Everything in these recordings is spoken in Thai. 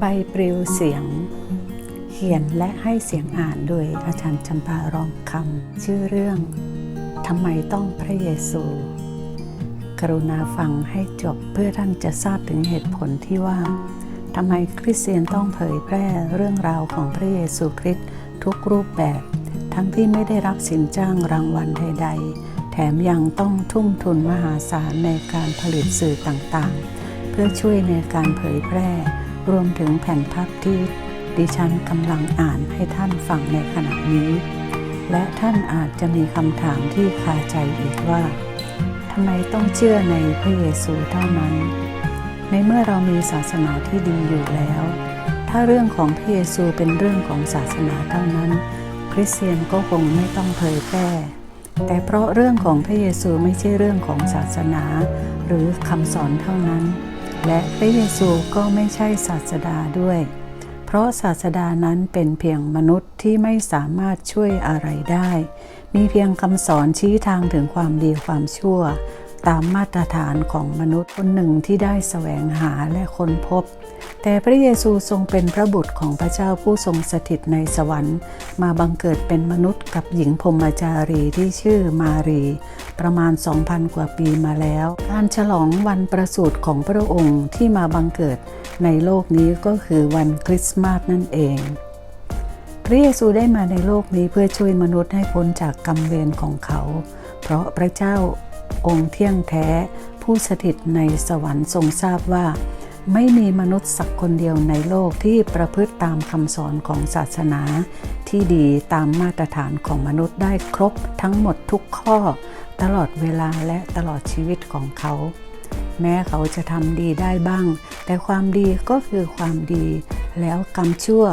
ใบปลิวเสียง เขียนและให้เสียงอ่านโดยอาจารย์จำปารองคำชื่อเรื่องทำไมต้องพระเยซู กรุณาฟังให้จบเพื่อท่านจะทราบถึงเหตุผลที่ว่าทำไมคริสเตียนต้องเผยแพร่เรื่องราวของพระเยซูคริสต์ทุกรูปแบบ ทั้งที่ไม่ได้รับสินจ้างรางวัลใด ๆ แถมยังต้องทุ่มทุนมหาศาลในการผลิตสื่อต่างๆ เพื่อช่วยในการเผยแพร่ รวมถึงแผ่นพับที่ดิฉันกำลังอ่านให้ท่านฟังในขณะนี้ และท่านอาจจะมีคำถามที่คาใจอีกว่าทำไมต้องเชื่อในพระเยซูเท่านั้น ในเมื่อเรามีศาสนาที่ดีอยู่แล้ว ถ้าเรื่องของพระเยซูเป็นเรื่องของศาสนาเท่านั้น คริสเตียนก็คงไม่ต้องเผยแพร่แต่เพราะเรื่องของพระเยซูไม่ใช่เรื่องของศาสนา หรือคำสอนเท่านั้น และพระเยซูก็ไม่ใช่ศาสดาด้วย เพราะศาสดานั้นเป็นเพียงมนุษย์ที่ไม่สามารถช่วยอะไรได้ มีเพียงคำสอนชี้ทางถึงความดีความชั่ว ตามมาตรฐานของมนุษย์คนหนึ่งที่ได้แสวงหาและค้นพบ แต่พระเยซูทรงเป็นพระบุตรของพระเจ้าผู้ทรงสถิตในสวรรค์ มาบังเกิดเป็นมนุษย์กับหญิงพรมจารีที่ชื่อมารี ประมาณ 2,000 กว่าปีมาแล้ว การฉลองวันประสูติของพระองค์ที่มาบังเกิดในโลกนี้ก็คือวันคริสต์มาสนั่นเองพระเยซูได้มาในโลกนี้เพื่อช่วยมนุษย์ให้พ้นจากกรรมเวรของเขา เพราะพระเจ้า องค์เที่ยงแท้ ผู้สถิตในสวรรค์ทรงทราบว่า ไม่มีมนุษย์สักคนเดียวในโลกที่ประพฤติตามคำสอนของศาสนา ที่ดีตามมาตรฐานของมนุษย์ได้ครบทั้งหมดทุกข้อ ตลอดเวลาและตลอดชีวิตของเขา แม้เขาจะทำดีได้บ้าง แต่ความดีก็คือความดี แล้วกรรมชั่ว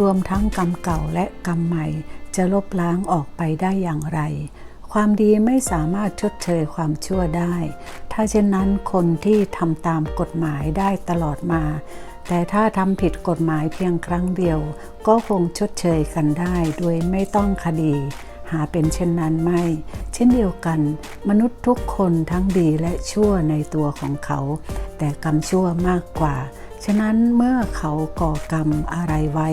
รวมทั้งกรรมเก่าและกรรมใหม่จะลบล้างออกไปได้อย่างไร ความดีไม่สามารถชดเชยความชั่วได้ ถ้าเช่นนั้นคนที่ทำตามกฎหมายได้ตลอดมา แต่ถ้าทำผิดกฎหมายเพียงครั้งเดียว ก็คงชดเชยกันได้ โดยไม่ต้องคดี หาเป็นเช่นนั้นไม่ เช่นเดียวกัน มนุษย์ทุกคนทั้งดีและชั่วในตัวของเขา แต่กรรมชั่วมากกว่า ฉะนั้นเมื่อเขาก่อกรรมอะไรไว้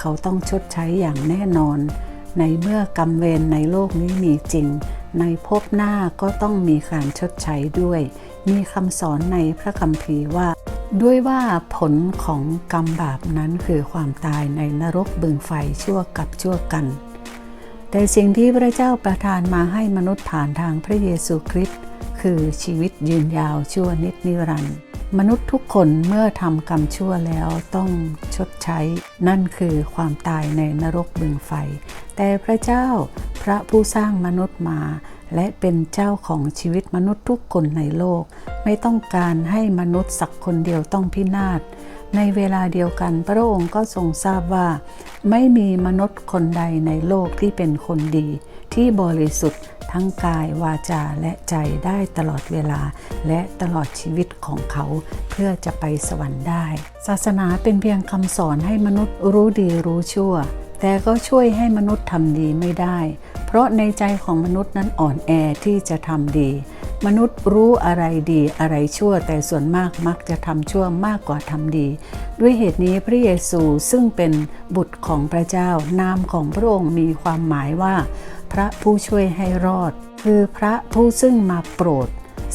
เขาต้องชดใช้อย่างแน่นอน ในเมื่อกรรมเวรในโลกนี้มีจริง ในภพหน้าก็ต้องมีการชดใช้ด้วย มีคำสอนในพระคัมภีร์ว่า ด้วยว่าผลของกรรมบาปนั้นคือความตายในนรกบึงไฟชั่วกับชั่วกัน แต่สิ่งที่พระเจ้าประทานมาให้มนุษย์ผ่านทางพระเยซูคริสต์คือชีวิตยืนยาวชั่วนิดนิรันดร์ มนุษย์ทุกคนเมื่อทำกรรมชั่วแล้วต้องชดใช้ นั่นคือความตายในนรกบึงไฟ แต่พระเจ้าพระผู้สร้างมนุษย์มา และเป็นเจ้าของชีวิตมนุษย์ทุกคนในโลก ไม่ต้องการให้มนุษย์สักคนเดียวต้องพินาศในเวลาเดียวกันพระองค์ก็ทรงทราบว่า ไม่มีมนุษย์คนใดในโลกที่เป็นคนดี ที่บริสุทธิ์ ทั้งกายวาจาและใจได้ตลอดเวลา และตลอดชีวิตของเขาเพื่อจะไปสวรรค์ได้ ศาสนาเป็นเพียงคำสอนให้มนุษย์รู้ดีรู้ชั่ว แต่ก็ช่วยให้มนุษย์ทำดีไม่ได้ เพราะในใจของมนุษย์นั้นอ่อนแอที่จะทำดี มนุษย์รู้อะไรดีอะไรชั่ว แต่ส่วนมากมักจะทำชั่วมากกว่าทำดี ด้วยเหตุนี้พระเยซูซึ่งเป็นบุตรของพระเจ้านามของพระองค์มีความหมายว่าพระผู้ช่วยให้รอด คือพระผู้ซึ่งมาโปรด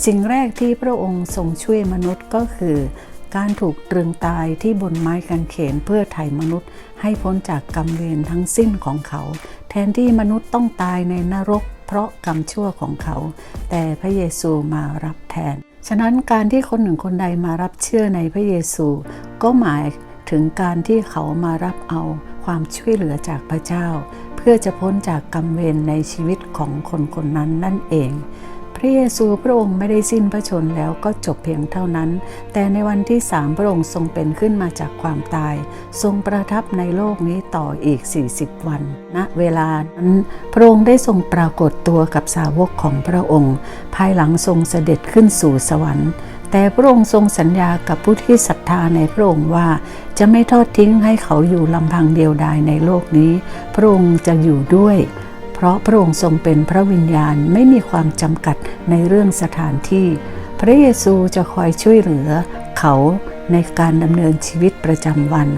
สิ่งแรกที่พระองค์ทรงช่วยมนุษย์ก็คือ การถูกตรึงตายที่บนไม้กางเขนเพื่อไถ่มนุษย์ ให้พ้นจากกรรมเวรทั้งสิ้นของเขา แทนที่มนุษย์ต้องตายในนรก เพราะกรรมชั่วของเขา แต่พระเยซูมารับแทน ฉะนั้นการที่คนหนึ่งคนใดมารับเชื่อในพระเยซู ก็หมายถึงการที่เขามารับเอาความช่วยเหลือจากพระเจ้า พื่อจะพ้นจากกรรมเวรในชีวิตของคนคนนั้นนั่นเอง พระเยซูพระองค์ไม่ได้สิ้นพระชนแล้วก็จบเพียงเท่านั้น แต่ในวันที่สามพระองค์ทรงเป็นขึ้นมาจากความตาย ทรงประทับในโลกนี้ต่ออีก 40 วันณนะเวลานั้นพระองค์ได้ทรงปรากฏตัวกับสาวกของพระองค์ ภายหลังทรงเสด็จขึ้นสู่สวรรค์ แต่พระองค์ทรงสัญญากับผู้ที่ศรัทธาในพระองค์ว่า จะไม่ทอดทิ้งให้เขาอยู่ลำพังเดียวดายในโลกนี้ พระองค์จะอยู่ด้วย เพราะพระองค์ทรงเป็นพระวิญญาณไม่มีความจำกัดในเรื่องสถานที่ พระเยซูจะคอยช่วยเหลือเขาในการดำเนินชีวิตประจำวัน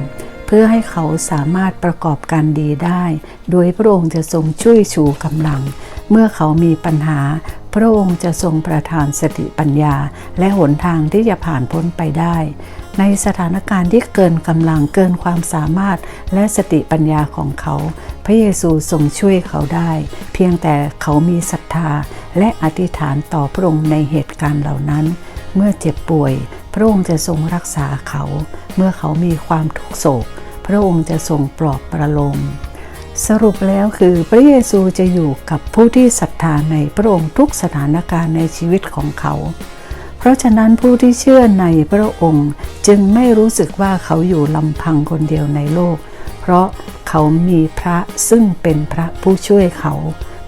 เพื่อให้เขาสามารถประกอบการดีได้ โดยพระองค์จะทรงช่วยชูกำลัง เมื่อเขามีปัญหา พระองค์จะทรงประทานสติปัญญา และหนทางที่จะผ่านพ้นไปได้ ในสถานการณ์ที่เกินกำลังเกินความสามารถและสติปัญญาของเขา พระเยซูทรงช่วยเขาได้ เพียงแต่เขามีศรัทธา และอธิษฐานต่อพระองค์ในเหตุการณ์เหล่านั้น เมื่อเจ็บป่วย พระองค์จะทรงรักษาเขา เมื่อเขามีความทุกโศก พระองค์จะทรงปลอบประโลม สรุปแล้วคือพระเยซูจะอยู่กับผู้ที่ศรัทธาในพระองค์ทุกสถานการณ์ในชีวิตของเขา เพราะฉะนั้นผู้ที่เชื่อในพระองค์จึงไม่รู้สึกว่าเขาอยู่ลำพังคนเดียวในโลก เพราะเขามีพระซึ่งเป็นพระผู้ช่วยเขา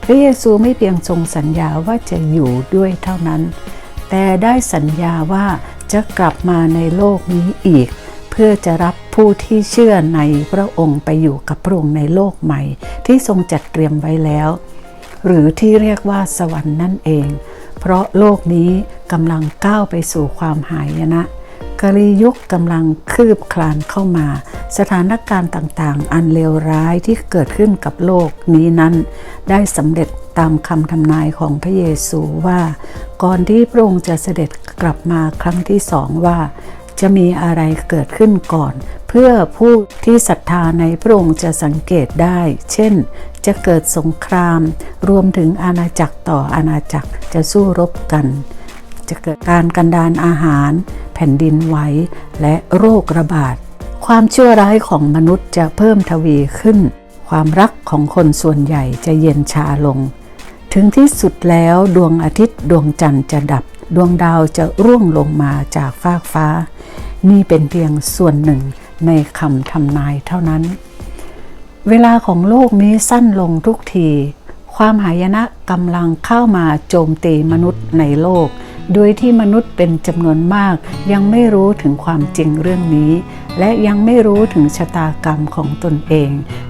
พระเยซูไม่เพียงทรงสัญญาว่าจะอยู่ด้วยเท่านั้น แต่ได้สัญญาว่าจะกลับมาในโลกนี้อีก เพื่อจะรับ ผู้ที่เชื่อในพระองค์ไปอยู่กับพระองค์ในโลกใหม่ ที่ทรงจัดเตรียมไว้แล้ว หรือที่เรียกว่าสวรรค์นั่นเอง เพราะโลกนี้กำลังก้าวไปสู่ความหายนะกาลียุคกำลังคืบคลานเข้ามา สถานการณ์ต่างๆ อันเลวร้ายที่เกิดขึ้นกับโลกนี้นั้น ได้สำเร็จตามคำทำนายของพระเยซูว่า ก่อนที่พระองค์จะเสด็จกลับมาครั้งที่สองว่า จะมีอะไรเกิดขึ้นก่อน เพื่อผู้ที่ศรัทธาในพระองค์จะสังเกตได้ เช่น จะเกิดสงคราม รวมถึงอาณาจักรต่ออาณาจักรจะสู้รบกัน จะเกิดการกันดานอาหาร แผ่นดินไหวและโรคระบาด ความชั่วร้ายของมนุษย์จะเพิ่มทวีขึ้น ความรักของคนส่วนใหญ่จะเย็นชาลง ถึงที่สุดแล้วดวงอาทิตย์ดวงจันทร์จะดับดวงดาวจะร่วงลงมาจากฟากฟ้า นี่เป็นเพียงส่วนหนึ่งในคำทำนายเท่านั้น เวลาของโลกนี้สั้นลงทุกที ความหายนะกำลังเข้ามาโจมตีมนุษย์ในโลก โดยที่มนุษย์เป็นจำนวนมาก ยังไม่รู้ถึงความจริงเรื่องนี้ และยังไม่รู้ถึงชะตากรรมของตนเอง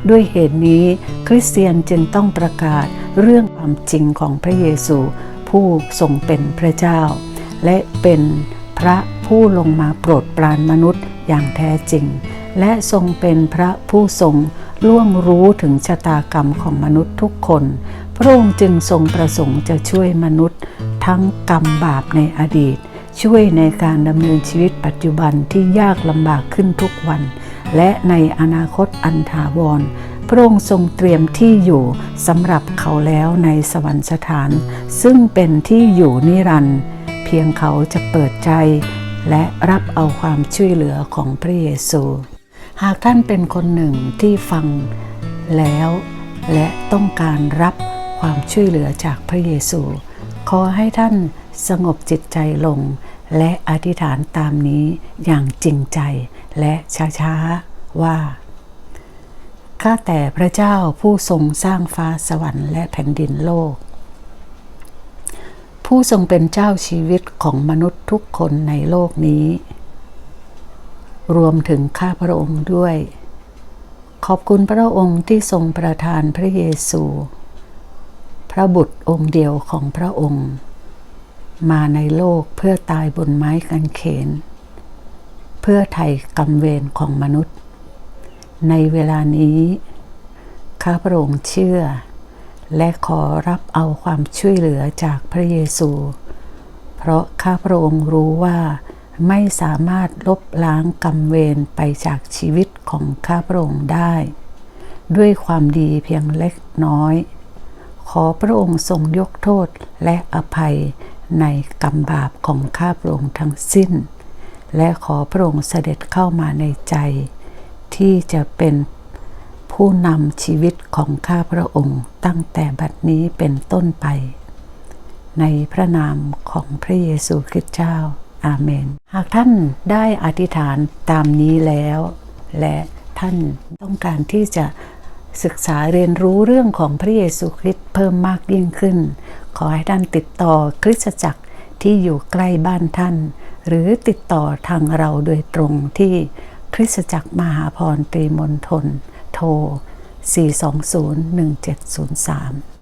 ด้วยเหตุนี้คริสเตียนจึงต้องประกาศเรื่องความจริงของพระเยซู ผู้ทรงเป็นพระเจ้า และเป็น พระผู้ลงมาโปรดปรานมนุษย์อย่างแท้จริง และทรงเป็นพระผู้ทรงล่วงรู้ถึงชะตากรรมของมนุษย์ทุกคน พระองค์จึงทรงประสงค์จะช่วยมนุษย์ ทั้งกรรมบาปในอดีต ช่วยในการดำเนินชีวิตปัจจุบันที่ยากลำบากขึ้นทุกวัน และในอนาคตอันถาวรพระองค์ทรงเตรียมที่อยู่สำหรับเขาแล้วในสวรรคสถาน ซึ่งเป็นที่อยู่นิรันดร์ เพียงเขาจะเปิดใจ และรับเอาความช่วยเหลือของพระเยซู หากท่านเป็นคนหนึ่งที่ฟังแล้ว และต้องการรับความช่วยเหลือจากพระเยซู ขอให้ท่านสงบจิตใจลง และอธิษฐานตามนี้อย่างจริงใจและช้าๆว่าข้าแต่พระเจ้าผู้ทรงสร้างฟ้าสวรรค์และแผ่นดินโลก ผู้ทรงเป็นเจ้าชีวิตของมนุษย์ทุกคนในโลกนี้ รวมถึงข้าพระองค์ด้วย ขอบคุณพระองค์ที่ทรงประทานพระเยซู พระบุตรองค์เดียวของพระองค์ มาในโลกเพื่อตายบนไม้กางเขน เพื่อไถ่กรรมเวรของมนุษย์ ในเวลานี้ ข้าพระองค์เชื่อ และขอรับเอาความช่วยเหลือจากพระเยซู เพราะข้าพระองค์รู้ว่าไม่สามารถลบล้างกรรมเวรไปจากชีวิตของข้าพระองค์ได้ ด้วยความดีเพียงเล็กน้อย ขอพระองค์ทรงยกโทษและอภัยในกรรมบาปของข้าพระองค์ทั้งสิ้น และขอพระองค์เสด็จเข้ามาในใจ ที่จะเป็น ผู้นำชีวิตของข้าพระองค์ตั้งแต่บัดนี้เป็นต้นไป ในพระนามของพระเยซูคริสต์เจ้า อาเมน หากท่านได้อธิษฐานตามนี้แล้ว และท่านต้องการที่จะศึกษาเรียนรู้เรื่องของพระเยซูคริสต์เพิ่มมากยิ่งขึ้น ขอให้ท่านติดต่อคริสตจักรที่อยู่ใกล้บ้านท่าน หรือติดต่อทางเราโดยตรงที่คริสตจักรมหาพรตรีมณฑล โทร 4201703